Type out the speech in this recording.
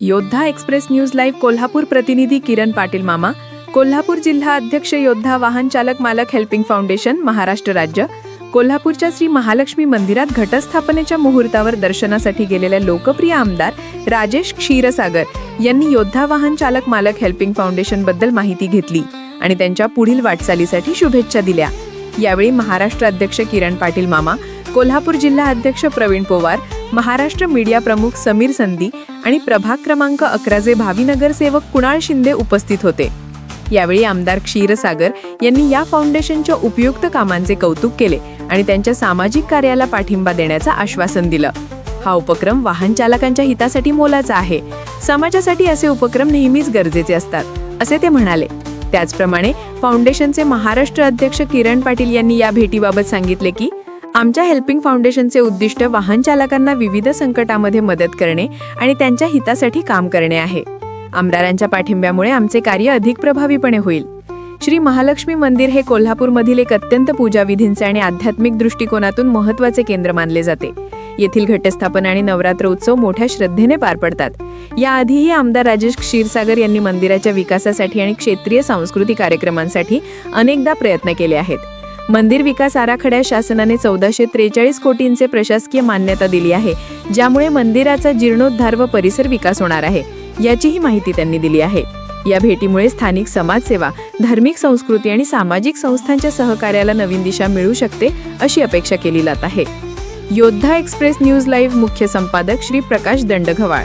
योद्धा express news live Kolhapur प्रतिनिधी किरण पाटील मामा कोल्हापूर जिल्हा अध्यक्ष योद्धा वाहन चालक मालक हेल्पिंग फाउंडेशन महाराष्ट्र राज्य कोल्हापूरच्या श्री महालक्ष्मी मंदिरात घटस्थापनेच्या मुहूर्तावर दर्शनासाठी गेलेल्या लोकप्रिय आमदार राजेश क्षीरसागर यांनी योद्धा वाहन चालक मालक हेल्पिंग फाउंडेशनबद्दल माहिती घेतली आणि त्यांच्या पुढील वाटचालीसाठी शुभेच्छा दिल्या. यावेळी महाराष्ट्र अध्यक्ष किरण पाटील मामा कोल्हापूर जिल्हा अध्यक्ष प्रवीण पोवार महाराष्ट्र मीडिया प्रमुख समीर संधी आणि प्रभाग क्रमांक अकराचे भावी नगरसेवक कुणाळ शिंदे उपस्थित होते. यावेळी आमदार क्षीरसागर यांनी या फाउंडेशनच्या उपयुक्त कामांचे कौतुक केले आणि त्यांच्या सामाजिक कार्याला पाठिंबा देण्याचं आश्वासन दिलं. हा उपक्रम वाहन चालकांच्या हितासाठी मोलाचा आहे. समाजासाठी असे उपक्रम नेहमीच गरजेचे असतात असे ते म्हणाले. त्याचप्रमाणे फाउंडेशनचे महाराष्ट्र अध्यक्ष किरण पाटील यांनी या भेटीबाबत सांगितले की आमच्या हेल्पिंग फाउंडेशनचे उद्दिष्ट वाहन चालकांना विविध संकटामध्ये मदत करणे आणि त्यांच्या हितासाठी काम करणे आहे. आमदारांच्या पाठिंब्यामुळे आमचे कार्य अधिक प्रभावीपणे होईल. श्री महालक्ष्मी मंदिर हे कोल्हापूरमधील एक अत्यंत पूजाविधींचे आणि आध्यात्मिक दृष्टिकोनातून महत्त्वाचे केंद्र मानले जाते. येथील घटस्थापना आणि नवरात्र उत्सव मोठ्या श्रद्धेने पार पडतात. याआधीही आमदार राजेश क्षीरसागर यांनी मंदिराच्या विकासासाठी आणि क्षेत्रीय सांस्कृतिक कार्यक्रमांसाठी अनेकदा प्रयत्न केले आहेत. मंदिर विकास आराखड्यात शासनाने चौदाशे त्रेचाळीस कोटींचे प्रशासकीय मान्यता दिली आहे ज्यामुळे मंदिराचा जीर्णोद्धार व परिसर विकास होणार आहे याचीही माहिती त्यांनी दिली आहे. या भेटीमुळे स्थानिक समाजसेवा धार्मिक संस्कृती आणि सामाजिक संस्थांच्या सहकार्याला नवीन दिशा मिळू शकते अशी अपेक्षा केली जात आहे. योद्धा एक्सप्रेस न्यूज लाईव्ह मुख्य संपादक श्री प्रकाश दंडघवाळ